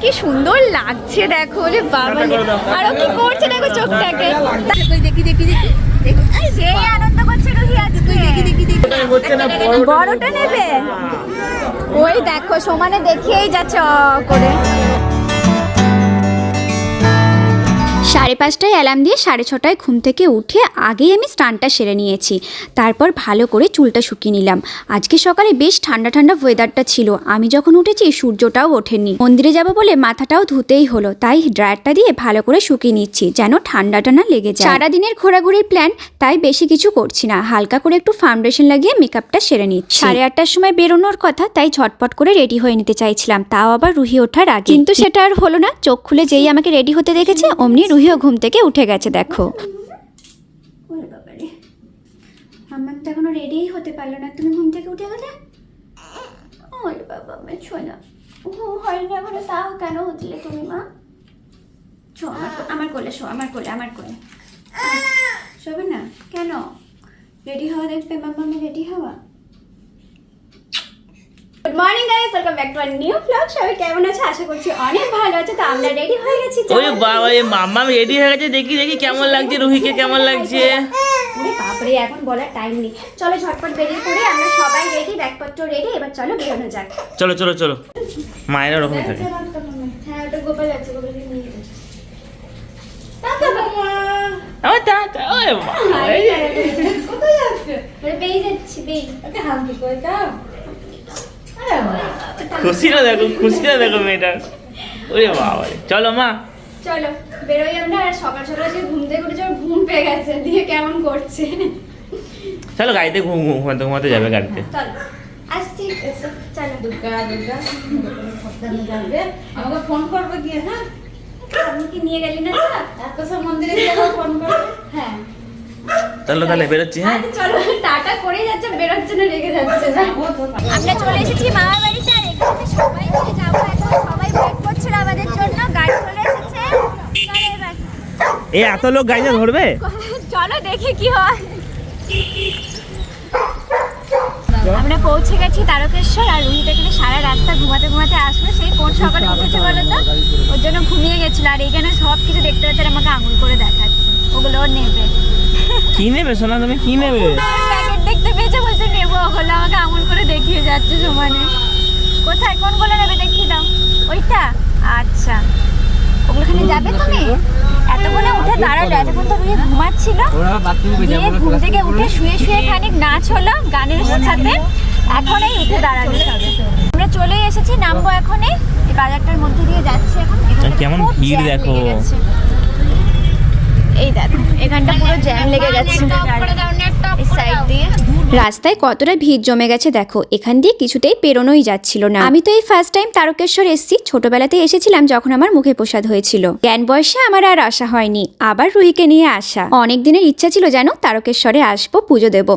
কি সুন্দর লাগছে দেখো রে বাবা আর ও কি করছে দেখো চোখটাকে? দেখি দেখি দেখি সেই আনন্দ করছে রুহি তুই দেখি দেখি দেখি হচ্ছে না বড়টা নেবে? ওই দেখো সমানে দেখিয়েই যাচ্ছে করে। সাড়ে পাঁচটায় অ্যালার্ম দিয়ে সাড়ে ছটায় ঘুম থেকে উঠে আগেই আমি স্নানটা সেরে নিয়েছি। তারপর ভালো করে চুলটা শুকিয়ে নিলাম। আজকে সকালে বেশ ঠান্ডা ঠান্ডা ওয়েদারটা ছিল। আমি যখন উঠেছি সূর্যটাও ওঠেনি মন্দিরে যাব বলে মাথাটাও ধুতেই হলো। তাই ড্রায়ারটা দিয়ে ভালো করে শুকিয়ে নিচ্ছি যেন ঠান্ডাটা না লেগে যায়। সারাদিনের ঘোরাঘুরির প্ল্যান তাই বেশি কিছু করছি না। হালকা করে একটু ফাউন্ডেশন লাগিয়ে মেকআপটা সেরে নিচ্ছি। সাড়ে আটটার সময় বেরোনোর কথা তাই ঝটপট করে রেডি হয়ে নিতে চাইছিলাম। তাও আবার রুহি ওঠার আগে। কিন্তু সেটা আর হলো না। চোখ খুলে যেই আমাকে রেডি হতে দেখেছে অমনি রুহিও ঘুম থেকে উঠে গেছে, দেখো। আমার তো এখনও রেডিই হতে পারল না, তুমি ঘুম থেকে উঠে গেলে? ওরে বাবা আমার ছোনা ঘুম হয়নি এখনও, তাও কেন উঠলে তুমি, মা? আমার আমার কোলে শো, আমার কোলে আমার কোলে। শোবে না? কেন? রেডি হওয়া দেখবে মাম্মা আমি রেডি হওয়া? Good morning guys welcome back to our new blog সবাই কেমন আছে? আশা করছি অনেক ভালো আছে। তো আমরা রেডি হয়ে গেছি। ওরে বাবা এই মাম্মা রেডি হয়ে গেছে। দেখি দেখি কেমন লাগছে। রুহিকে কেমন লাগছে? ওরে বাপরে এখন বলার টাইম নেই। চলো ঝটপট বেরিয়ে পড়ে। আমরা সবাই রেডি ব্যাগপত্র রেডি এবার চলো বেরোনো যাক। চলো চলো চলো। মায়েরা ওরকম থাকে। হ্যাঁ ওটা গোপাল আছে গোপালকে নিয়ে আমার তা তা ওরে বাবা, এই যে। ওরে বেরিয়ে যাচ্ছি বেরিয়ে। খুশিটা দেখো খুশিটা দেখো মেয়েটার ওরে বাবা চলো মা। চলো বেরোই আমরা আর সকাল সকাল যে ঘুম থেকে উঠেছে ওর ঘুম পেয়ে গেছে দিয়ে কেমন করছে? চলো গাড়িতে ঘুম ঘুম ঘুমাতে ঘুমাতে যাবে গাড়িতে। চলো আসছি এসো, চলো। দুর্গা দুর্গা যাবে। আমাকে ফোন করবে গিয়ে হ্যাঁ? আমি কি নিয়ে গেলি না তো? এত সব মন্দিরে যাব ফোন করবে? হ্যাঁ। চলো তাহলে বেরোচ্ছি হ্যাঁ? আচ্ছা চলো টাটা করেই যাচ্ছে বেরোচ্ছে না লেগে যাচ্ছে তো আমরা চলে এসেছি মামার বাড়িতে আর এখানে সবাই মিলে যাব এখন সবাই ওয়েট করছিল আমাদের জন্য গাড়ি চলে এসেছে। চলো এই এত লোক গাড়িতে ধরবে? চলো দেখি কি হয়। আমরা পৌঁছে গেছি তারকেশ্বর আর রুহিত এখানে সারা রাস্তা ঘুমাতে ঘুমাতে আসলো। সেই কোন সকালে উঠেছে বলো তো? ওর জন্য ঘুমিয়ে গেছিল আর এইখানে সব কিছু দেখতে পাচ্ছে আমাকে আঙুল করে দেখাচ্ছে। ওগুলো নেবে। কি নেবে সোনা তুমি কি নেবে? প্যাকেট দেখতে পেয়েছে বলছে নেব ওগুলো আমাকে আঙুল করে দেখিয়ে যাচ্ছে সমানে। কোথায়? কোনগুলো নেবে? দেখিয়ে দাও। ওইটা? আচ্ছা। ওগুলোখানে যাবে তুমি? এতক্ষণে উঠে দাঁড়াল এতক্ষণ তো রুহি ঘুমাচ্ছিল। দিয়ে ঘুম থেকে উঠে শুয়ে শুয়ে খানিক নাচ হলো গানের সাথে। এখনই উঠে দাঁড়াল সবে আমরা চলে এসেছি নামবো এখনই। এই বাজারটার মধ্যে দিয়ে যাচ্ছি এখন। কেমন খুব ভিড় দেখো। লেগে গেছে। এই দেখো এখানটা পুরো জ্যাম লেগে গেছে এই রাস্তায় কতটা ভিড় জমে গেছে দেখো, এখান দিয়ে কিছুতেই পেরোনোই যাচ্ছিল না। আমি তো এই ফার্স্ট টাইম তারকেশ্বর এসেছি, ছোটবেলাতে এসেছিলাম যখন আমার মুখে প্রসাদ হয়েছিল। জ্ঞান বয়সে আমার আর আসা হয়নি, আবার রুহিকে নিয়ে আসা। অনেক দিনের ইচ্ছা ছিল যেন তারকেশ্বরে আসব, পুজো দেব।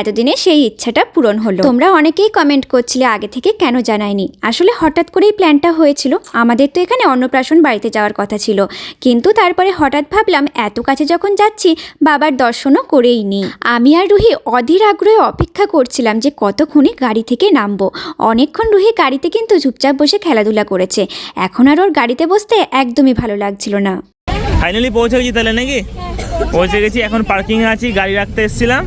এতদিনে সেই ইচ্ছাটা পূরণ হলো। তোমরা অনেকেই কমেন্ট করছিলে আগে থেকে কেন জানায়নি? আসলে হঠাৎ করেই প্ল্যানটা হয়েছিল। আমাদের তো এখানে অন্নপ্রাশন বাড়িতে যাওয়ার কথা ছিল। কিন্তু তারপরে হঠাৎ ভাবলাম, এত কাছে যখন যাচ্ছি, বাবার দর্শনও করেই নি। আমি আর রুহি অধীর আগ্রহে অপেক্ষা করছিলাম যে কতক্ষণে গাড়ি থেকে নামবো। অনেকক্ষণ রুহি গাড়িতে কিন্তু চুপচাপ বসে খেলাধুলা করেছে। এখন আর ওর গাড়িতে বসতে একদমই ভালো লাগছিল না। ফাইনালি পৌঁছে গেছি তাহলে নাকি? পৌঁছে গেছি এখন পার্কিং এ আছি গাড়ি রাখতে এসেছিলাম।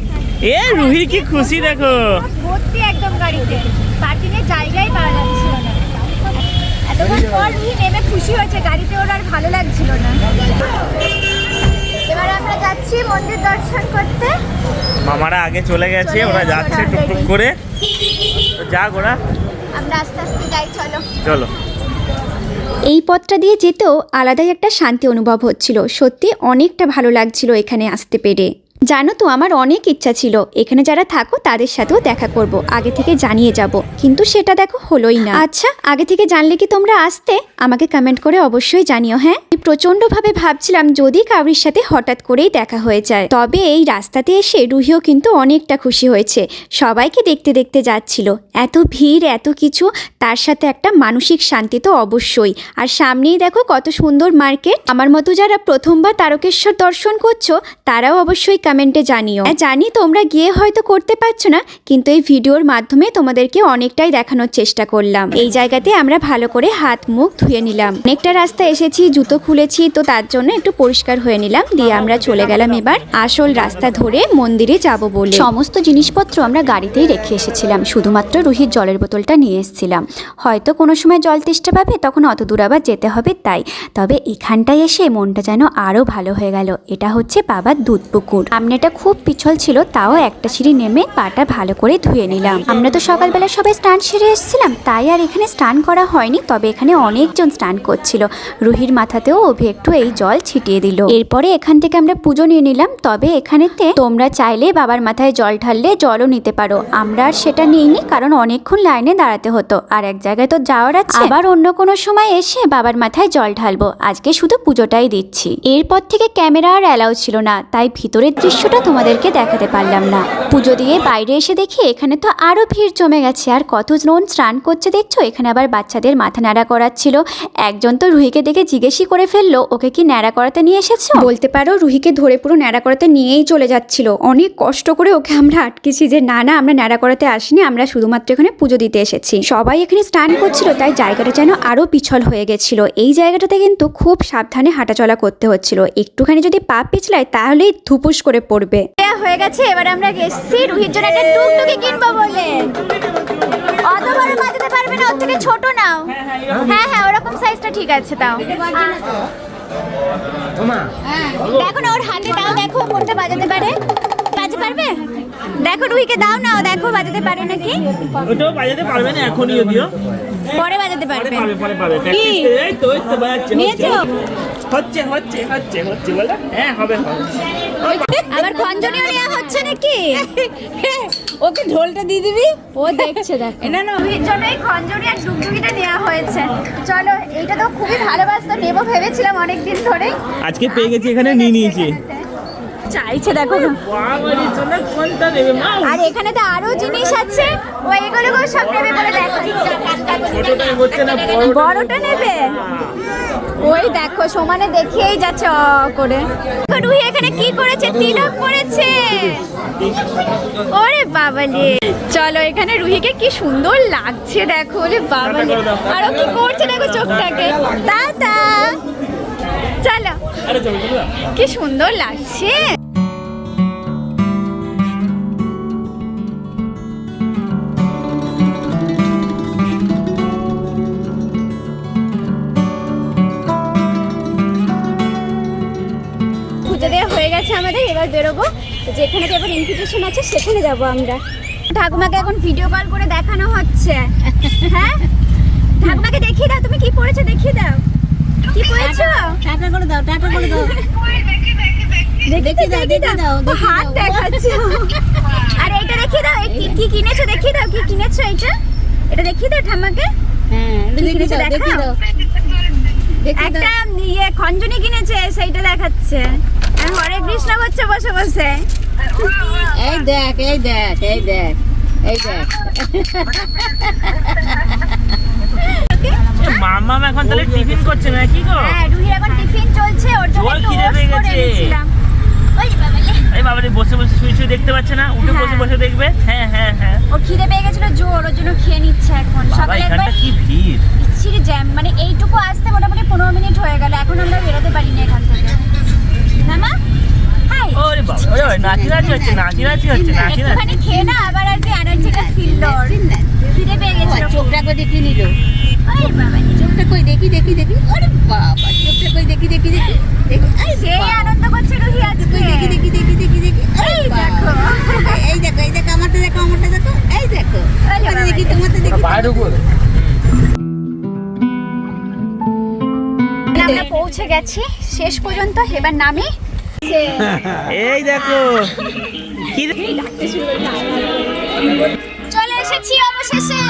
এ রুহি কি খুশি দেখো। ভর্তি একদম গাড়িতে। পার্কিং এর জায়গাই পাওয়া যাচ্ছিল না। এতক্ষণ পর রুহি নেমে খুশি হয়েছে গাড়িতে ওর আর ভালো লাগছিল না। এবার আমরা যাচ্ছি মন্দির দর্শন করতে। মামারা আগে চলে গেছে ওরা যাচ্ছে টুকটুক করে। যা যাক ওরা। আমরা আস্তে আস্তে যাই চলো। চলো। এই পথটা দিয়ে যেতেও আলাদাই একটা শান্তি অনুভব হচ্ছিল। সত্যি অনেকটা ভালো লাগছিল এখানে আসতে পেরে। জানো তো, আমার অনেক ইচ্ছা ছিল। এখানে যারা থাকো, তাদের সাথেও দেখা করব। আগে থেকে জানিয়ে যাব। কিন্তু সেটা দেখো হলোই না। আচ্ছা আগে থেকে জানলে কি তোমরা আসতে? আমাকে কমেন্ট করে অবশ্যই জানিও হ্যাঁ? প্রচণ্ডভাবে ভাবছিলাম যদি কাউরির সাথে হঠাৎ করেই দেখা হয়ে যায়। তবে এই রাস্তাতে এসে রুহিও কিন্তু অনেকটা খুশি হয়েছে। সবাইকে দেখতে দেখতে যাচ্ছিল। এত ভিড়, এত কিছু, তার সাথে একটা মানসিক শান্তি তো অবশ্যই। আর সামনেই দেখো কত সুন্দর মার্কেট। আমার মতো যারা প্রথমবার তারকেশ্বর দর্শন করছ, তারাও অবশ্যই কমেন্ট জানিও। হ্যাঁ, জানি তোমরা গিয়ে হয়তো করতে পারছ না কিন্তু এই ভিডিওর মাধ্যমে তোমাদেরকে অনেকটাই দেখানোর চেষ্টা করলাম। এই জায়গাতে আমরা ভালো করে হাত মুখ ধুয়ে নিলাম। অনেকটা রাস্তা এসেছি জুতো খুলেছি তো তার জন্য একটু পরিষ্কার হয়ে নিলাম দিয়ে আমরা চলে গেলাম এবার আসল রাস্তা ধরে মন্দিরে যাব বলে। সমস্ত জিনিসপত্র আমরা গাড়িতেই রেখে এসেছিলাম শুধুমাত্র রুহির জলের বোতলটা নিয়ে এসেছিলাম। হয়তো কোনো সময় জল তেষ্টা পাবে তখন অত দূর আবার যেতে হবে তাই। তবে এখানটায় এসে মনটা যেন আরও ভালো হয়ে গেল এটা হচ্ছে বাবার দুধ পুকুর সামনেটা খুব পিছল ছিল, তাও একটা সিঁড়ি নেমে পাটা ভালো করে ধুয়ে নিলাম। আমরা তো সকালবেলা সবাই স্নান সেরে এসেছিলাম, তাই আর এখানে স্নান করা হয়নি, তবে এখানে অনেকজন স্নান করছিল। রুহির মাথাতেও অভি একটু এই জল ছিটিয়ে দিল। এরপরে এখান থেকে আমরা পুজো নিয়ে নিলাম, তবে এখানেতে তোমরা চাইলে বাবার মাথায় জল ঢাললে জলও নিতে পারো। আমরা আর সেটা নিইনি, কারণ অনেকক্ষণ লাইনে দাঁড়াতে হতো, আর এক জায়গায় তো যাওয়ার আছে। আবার অন্য কোনো সময় এসে বাবার মাথায় জল ঢালবো, আজকে শুধু পুজোটাই দিচ্ছি। এরপর থেকে ক্যামেরা আর অ্যালাউ ছিল না, তাই ভিতরের দৃশ্যটা তোমাদেরকে দেখাতে পারলাম না। পুজো দিয়ে বাইরে এসে দেখি এখানে তো আরও ভিড় জমে গেছে। আর কত কতজন স্নান করছে দেখছ? এখানে আবার বাচ্চাদের মাথা নাড়া করাচ্ছিল। একজন তো রুহিকে দেখে জিজ্ঞেসই করে ফেলল, ওকে কি ন্যাড়া করাতে নিয়ে এসেছ? বলতে পারো, রুহিকে ধরে পুরো ন্যাড়া করাতে নিয়েই চলে যাচ্ছিল। অনেক কষ্ট করে ওকে আমরা আটকেছি যে, না না, আমরা ন্যাড়া করাতে আসিনি, আমরা শুধুমাত্র এখানে পুজো দিতে এসেছি। সবাই এখানে স্নান করছিল, তাই জায়গাটা যেন আরও পিছল হয়ে গেছিল। এই জায়গাটাতে কিন্তু খুব সাবধানে হাঁটাচলা করতে হচ্ছিল। একটুখানি যদি পা পিছলায়, তাহলেই ধুপুস করে পড়বে। হয়ে গেছে এবার আমরা গেছি রুহির জন্য একটা টুকটুকি কিনবো বলে। অত বড় বাজাতে পারবে না ওর থেকে ছোট নাও। হ্যাঁ হ্যাঁ ওরকম সাইজটা ঠিক আছে তাও দেখো না ওর হাতে দাও দেখো কোনটা বাজাতে পারে। বাজাতে পারবে? দেখো রুহিকে দাও না দেখো বাজাতে পারে নাকি? ওটাও বাজাতে পারবে না এখনই যদিও। পরে বাজাতে পারবে। পরে প্র্যাকটিস এই তো এই তো বাজাচ্ছে নিয়েছো? হচ্ছে হচ্ছে হচ্ছে হচ্ছে বলে? হ্যাঁ হবে হবে। আবার খঞ্জনীয় নেওয়া হচ্ছে নাকি? ওকে ঢোলটা দিয়ে দিবি? ও দেখছে দেখ। না না রুহির জন্য এই খঞ্জনি আর ডুগডুগিটা নেওয়া হয়েছে। চলো এইটা তো খুবই ভালোবাসতো নেব ভেবেছিলাম অনেক দিন ধরে আজকে পেয়ে গেছি এখানে নিয়ে নিয়েছি। চাইছে, দেখো আর এখানে তো আরও জিনিস আছে। ও সব নেবে বলে দেখো। বড়টা নেবে? ওই দেখো, সমানে দেখিয়েই যাচ্ছে করে। রুহি এখানে কি করেছে? তিলক করেছে। ওরে বাবালে চলো, এখানে রুহিকে কি সুন্দর লাগছে, দেখো, ওরে বাবালে আরও কি করছে, দেখো চোখটাকে। চলো চলো। কি সুন্দর লাগছে। এবার বেরোবো। যেখানে যাবার ইনভিটেশন আছে সেখানে যাব আমরা। ঠাকুমাকে এখন ভিডিও কল করে দেখানো হচ্ছে। হ্যাঁ? ঠাকুমাকে দেখিয়ে দাও তুমি কি পড়েছো দেখিয়ে দাও। কি পড়েছো? টাটা করে দাও টাটা করে দাও। দেখি দাও, দেখি দাও, হাত। আর দেখিয়ে দাও কি- কি কিনেছো? দেখিয়ে দাও কি কিনেছো এটা? এটা দেখিয়ে দাও ঠাম্মাকে। হ্যাঁ দাও। একটা ইয়ে খঞ্জনি কিনেছে সেইটা দেখাচ্ছে। হরে কৃষ্ণ করছে বসে বসে। এই দেখ এই দেখ এই দেখ এই দেখ। মাম্মাম এখন তাহলে টিফিন করছে না কি গো? হ্যাঁ এখন টিফিন চলছে ওর জন্য একটু ওটস করে গেছে। এনেছিলাম। এই বাবারে বসে বসে শুয়ে শুয়ে দেখতে পাচ্ছে না উঠে বসে হ্যাঁ। বসে দেখবে। হ্যাঁ হ্যাঁ হ্যাঁ। ও খিদে পেয়ে গেছিল জোর ওর জন্য খেয়ে নিচ্ছে এখন। সকালে একবার কি ভিড়? জ্যাম মানে এইটুকু নাচি নাচি হচ্ছে নাচি নাচি হচ্ছে নাচি নাচি খেয়ে না আবার আর কি এনার্জিটা ফিরল ওর। খিদে পেয়ে গেছিল চোখটা করে দেখি নিল। ওই বাবা চোখটা কই? দেখি দেখি দেখি। আরে বাবা চোখটা কই? দেখি দেখি দেখি। দেখি আরে সেই আনন্দ করছে রুহি আজকে। কই দেখি দেখি দেখি দেখি। দেখি এই দেখো। এই দেখো এই দেখো আমারটা দেখো আমারটা দেখো। এই দেখো। আরে তোমারটা দেখি তোমারটা দেখি। আমরা পৌঁছে গেছি। শেষ পর্যন্ত এবার নামি এই দেখো। চলে এসেছি অবশেষে।